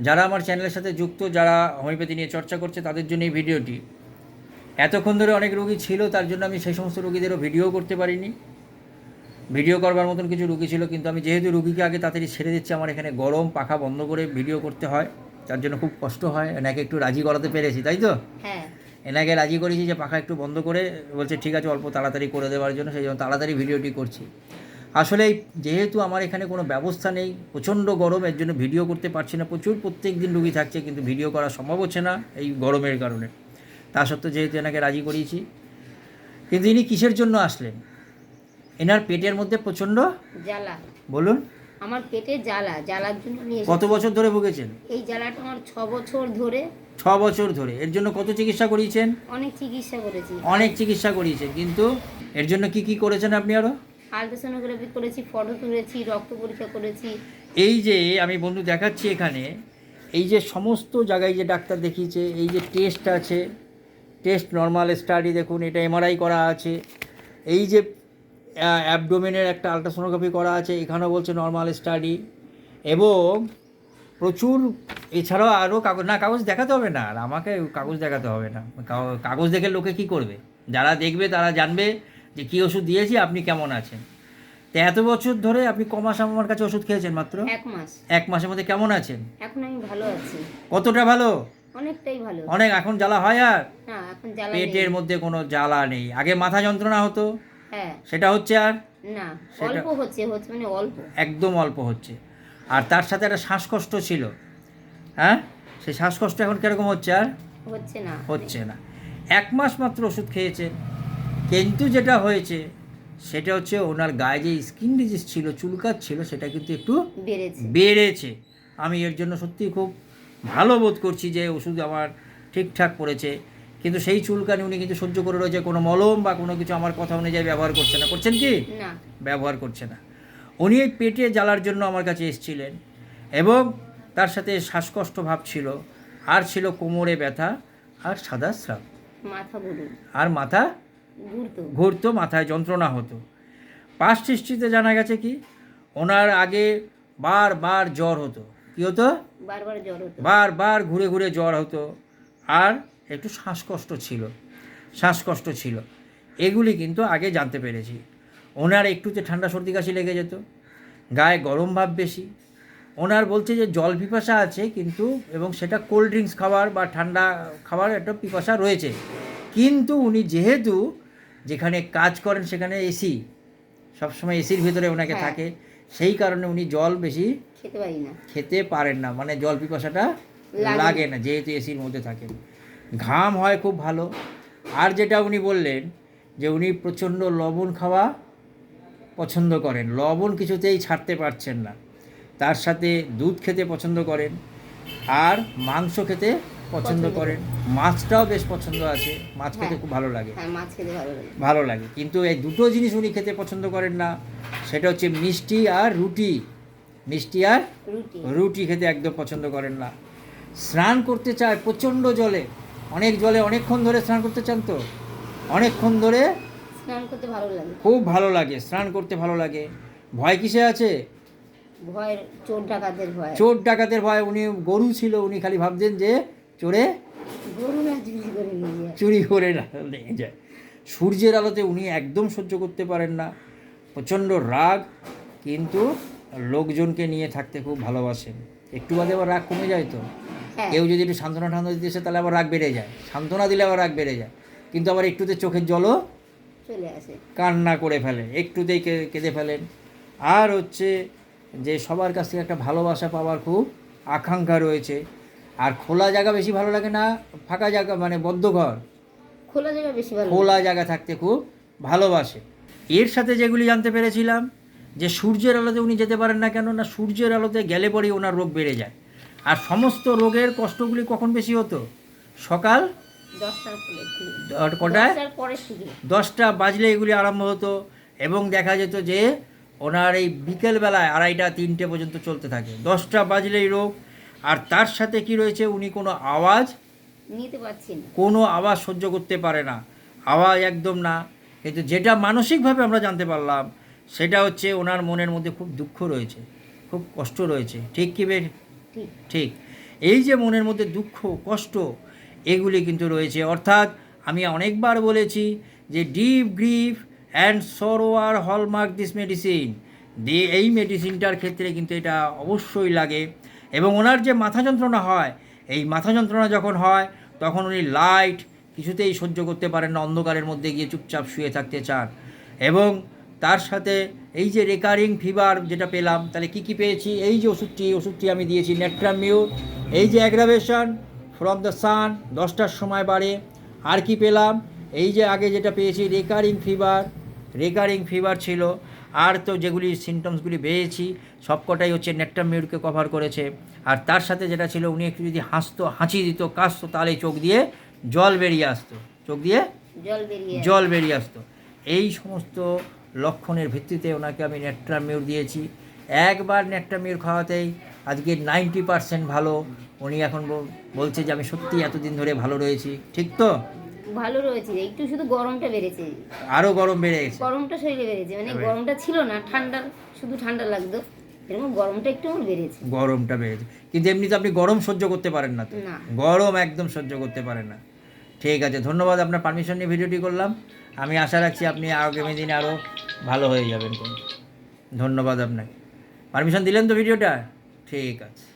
যারা আমার চ্যানেলের সাথে যুক্ত যারা হোমিওপ্যাথি নিয়ে চর্চা করছে তাদের জন্য এই ভিডিওটি। এতক্ষণ ধরে অনেক রোগী ছিল তার জন্য আমি সেই সমস্ত রোগীদেরও ভিডিও করতে পারিনি। ভিডিও করবার মতন কিছু রুগী ছিল কিন্তু আমি যেহেতু রুগীকে আগে তাড়াতাড়ি ছেড়ে দিচ্ছি আমার এখানে গরম পাখা বন্ধ করে ভিডিও করতে হয়। তার জন্য খুব কষ্ট হয় এনাকে একটু রাজি করাতে পেরেছি তাই তো? হ্যাঁ। এনাকে রাজি করেছি যে পাখা একটু বন্ধ করে বলছে ঠিক আছে অল্প তাড়াতাড়ি করে দেওয়ার জন্য সেই জন্য তাড়াতাড়ি ভিডিওটি করছি। আসলে যেহেতু আমার এখানে কোনো ব্যবস্থা নেই প্রচণ্ড গরম এর জন্য ভিডিও করতে পারছি না প্রচুর প্রত্যেক দিন রুগী থাকছে কিন্তু ভিডিও করা সম্ভব হচ্ছে না এই গরমের কারণে। তা সত্ত্বেও যেহেতু এনাকে রাজি করিয়েছি কিন্তু ইনি কিসের জন্য আসলেন? এনার পেটের মধ্যে প্রচণ্ড? জ্বালা। বলুন। আমার পেটে জ্বালা জ্বালার জন্য নিয়ে কত বছর ধরে ভুগেছেন? এই জ্বালাটা আমার ছ বছর ধরে। ছ বছর ধরে। এর জন্য কত চিকিৎসা করিয়েছেন? অনেক চিকিৎসা করেছি। অনেক চিকিৎসা করিয়েছেন কিন্তু এর জন্য কি কি করেছেন আপনি আরও আলট্রাসোনোগ্রাফি করেছি ফটো তুলেছি, রক্ত পরীক্ষা করেছি। এই যে আমি বন্ধু দেখাচ্ছি এখানে, এই যে সমস্ত জায়গায় যে ডাক্তার দেখিয়েছে, এই যে টেস্ট আছে টেস্ট নর্মাল স্টাডি দেখুন, এটা এমআরআই করা আছে। এই যে অ্যাবডোমেনের একটা আলট্রাসোনোগ্রাফি করা আছে, এখানেও বলছে নর্মাল স্টাডি এবং প্রচুর, এছাড়াও আরও কাগজ, না, কাগজ দেখাতে হবে না, আর আমাকে কাগজ দেখাতে হবে না। কাগ- কাগজ দেখে লোকে কি করবে? যারা দেখবে তারা জানবে যে কী ওষুধ দিয়েছি আপনি কেমন আছেন? তো এত বছর ধরে আপনি ক মাস আমার কাছে ওষুধ খেয়েছেন মাত্র? এক মাস। এক মাসের মধ্যে কেমন আছেন? এখন আমি ভালো আছি। কতটা ভালো? অনেকটাই ভালো। অনেক এখন জ্বালা হয় আর? না এখন জ্বালা পেটের মধ্যে কোনো জ্বালা নেই। আগে মাথা যন্ত্রণা হতো? হ্যাঁ। সেটা হচ্ছে আর? না অল্প হচ্ছে হচ্ছে মানে অল্প। একদম অল্প হচ্ছে। আর তার সাথে একটা শ্বাসকষ্ট ছিল। হ্যাঁ? সেই শ্বাসকষ্ট এখন কীরকম হচ্ছে আর? হচ্ছে না। হচ্ছে না। এক মাস মাত্র ওষুধ খেয়েছেন। কিন্তু যেটা হয়েছে সেটা হচ্ছে ওনার গায়ে যে স্কিন ডিজিজ ছিল চুলকাত ছিল সেটা কিন্তু একটু বেড়েছে। আমি এর জন্য সত্যিই খুব ভালো বোধ করছি যে ওষুধ আমার ঠিকঠাক পড়েছে। কিন্তু সেই চুলকানি উনি কিন্তু সহ্য করে রয়েছে কোনো মলম বা কোনো কিছু আমার কথা অনুযায়ী ব্যবহার করছে না। করছেন কি? ব্যবহার করছে না। উনি এই পেটে জ্বালার জন্য আমার কাছে এসেছিলেন এবং তার সাথে শ্বাসকষ্ট ভাব ছিল আর ছিল কোমরে ব্যথা আর সাদা স্রাব। আর মাথা ঘুরতো। ঘুরতো মাথায় যন্ত্রণা হতো। পাস্ট হিস্ট্রিতে জানা গেছে কি ওনার আগে বারবার জ্বর হতো। কী হতো? বারবার জ্বর হতো। বারবার ঘুরে ঘুরে জ্বর হতো। আর একটু শ্বাসকষ্ট ছিল শ্বাসকষ্ট ছিল। এগুলি কিন্তু আগে জানতে পেরেছি। ওনার একটুতে ঠান্ডা সর্দি কাশি লেগে যেত গায়ে গরম ভাব বেশি। ওনার বলছে যে জল পিপাসা আছে কিন্তু এবং সেটা কোল্ড ড্রিঙ্কস খাবার বা ঠান্ডা খাবার একটা পিপাসা রয়েছে। কিন্তু উনি যেহেতু যেখানে কাজ করেন সেখানে এসি সবসময় এসির ভিতরে ওনাকে হ্যাঁ। থাকে। সেই কারণে উনি জল বেশি খেতে পারি না। খেতে পারেন না মানে জল পিপাসাটা লাগে। লাগে না যেহেতু এসির মধ্যে থাকেন। ঘাম হয় খুব ভালো। আর যেটা উনি বললেন যে উনি প্রচণ্ড লবণ খাওয়া পছন্দ করেন। লবণ কিছুতেই ছাড়তে পারছেন না। তার সাথে দুধ খেতে পছন্দ করেন। আর মাংস খেতে পছন্দ করেন। মাছটাও বেশ পছন্দ আছে। মাছ খেতে হ্যাঁ। খুব ভালো লাগে। হ্যাঁ মাছ খেতে ভালো লাগে। ভালো লাগে। কিন্তু এই দুটো জিনিস উনি খেতে পছন্দ করেন না। সেটা হচ্ছে মিষ্টি আর রুটি। মিষ্টি আর রুটি খেতে একদম পছন্দ করেন না। স্নান করতে চায় প্রচণ্ড জলে। অনেক জলে অনেকক্ষণ ধরে স্নান করতে চান তো? অনেকক্ষণ ধরে স্নান করতে ভালো লাগে। খুব ভালো লাগে স্নান করতে ভালো লাগে। ভয় কিসে আছে? ভয়ের চোর ডাকাতের ভয়। চোর ডাকাতের ভয়। উনি গরু ছিল উনি খালি ভাবতেন যে চোরে? চুরি করে নিয়ে যায়। সূর্যের আলোতে উনি একদম সহ্য করতে পারেন না। প্রচণ্ড রাগ কিন্তু লোকজনকে নিয়ে থাকতে খুব ভালোবাসেন। একটু বাদে আবার রাগ কমে যায় তো। হ্যাঁ। কেউ যদি একটু সান্ত্বনা ঠান্ডা দিতেছে তাহলে আবার রাগ বেড়ে যায়। সান্ত্বনা দিলে আবার রাগ বেড়ে যায়। কিন্তু আবার একটুতে চোখের জলও চলে আসে। কান্না করে ফেলেন একটুতেই কে- কেঁদে ফেলেন। আর হচ্ছে যে সবার কাছ থেকে একটা ভালোবাসা পাওয়ার খুব আকাঙ্ক্ষা রয়েছে। আর খোলা জায়গা বেশি ভালো লাগে না? ফাঁকা জায়গা মানে বদ্ধ ঘর? খোলা জায়গা বেশি ভালো খোলা জায়গা থাকতে খুব ভালোবাসে। এর সাথে যেগুলি জানতে পেরেছিলাম যে সূর্যের আলোতে উনি যেতে পারেন না কেন না সূর্যের আলোতে গেলে পরেই ওনার রোগ বেড়ে যায়। আর সমস্ত রোগের কষ্টগুলি কখন বেশি হতো? সকাল কটায়? দশটা বাজলে এগুলি আরম্ভ হতো এবং দেখা যেত যে ওনার এই বিকেলবেলায় আড়াইটা তিনটে পর্যন্ত চলতে থাকে। দশটা বাজলেই রোগ আর তার সাথে কি রয়েছে? উনি কোনো আওয়াজ নিতে পারছেন কোনো আওয়াজ সহ্য করতে পারে না। আওয়াজ একদম না। কিন্তু যেটা মানসিকভাবে আমরা জানতে পারলাম সেটা হচ্ছে ওনার মনের মধ্যে খুব দুঃখ রয়েছে খুব কষ্ট রয়েছে। ঠিক কি বে ঠিক। ঠিক। এই যে মনের মধ্যে দুঃখ কষ্ট এগুলি কিন্তু রয়েছে। অর্থাৎ আমি অনেকবার বলেছি যে ডিপ গ্রিফ অ্যান্ড সরো আর হলমার্ক দিস মেডিসিন। দিয়ে এই মেডিসিনটার ক্ষেত্রে কিন্তু এটা অবশ্যই লাগে। এবং ওনার যে মাথা যন্ত্রণা হয়, এই মাথা যন্ত্রণা যখন হয়, তখন উনি লাইট কিছুতেই সহ্য করতে পারেন না, অন্ধকারের মধ্যে গিয়ে চুপচাপ শুয়ে থাকতে চান। এবং তার সাথে এই যে রেকারিং ফিভার যেটা পেলাম, তাহলে কি কি পেয়েছি? এই যে ওষুধটি ওষুধটি আমি দিয়েছি নেট্রামিউর এই যে অ্যাগ্রাভেশন ফ্রম দ্য সান দশটার সময় বাড়ে। আর কি পেলাম? এই যে আগে যেটা পেয়েছি রেকারিং ফিভার রেকারিং ফিভার ছিল। আর তো যেগুলি সিমটমসগুলি পেয়েছি সবকটাই হচ্ছে নেট্রামিউরকে কভার করেছে। আর তার সাথে যেটা ছিল উনি একটু যদি হাসতো হাঁচি দিত কাশতো তাহলে চোখ দিয়ে জল বেরিয়ে আসতো। চোখ দিয়ে জল বেরিয়ে জল বেরিয়ে আসতো। এই সমস্ত লক্ষণের ভিত্তিতে ওনাকে আমি নেট্রামিউর দিয়েছি। একবার নেট্রামিউর খাওয়াতেই আজকে নাইনটি পার্সেন্ট ভালো। উনি এখন বল- বলছে যে আমি সত্যি এতদিন ধরে ভালো রয়েছি। ঠিক তো? ভালো রয়েছে একটু শুধু গরমটা বেড়েছে। আরও গরম বেড়ে গেছে। গরমটা শরীরে বেড়েছে মানে গরমটা ছিল না ঠান্ডা শুধু ঠান্ডা লাগতো। এরকম গরমটা একটু আমার বেড়েছে। গরমটা বেড়েছে। কিন্তু এমনিতে আপনি গরম সহ্য করতে পারেন না তো? গরম একদম সহ্য করতে পারেন না। ঠিক আছে ধন্যবাদ আপনার পারমিশন নিয়ে ভিডিওটি করলাম। আমি আশা রাখছি আপনি আগামী দিনে আরও ভালো হয়ে যাবেন। ধন্যবাদ আপনাকে। পারমিশন দিলেন তো ভিডিওটা? ঠিক আছে।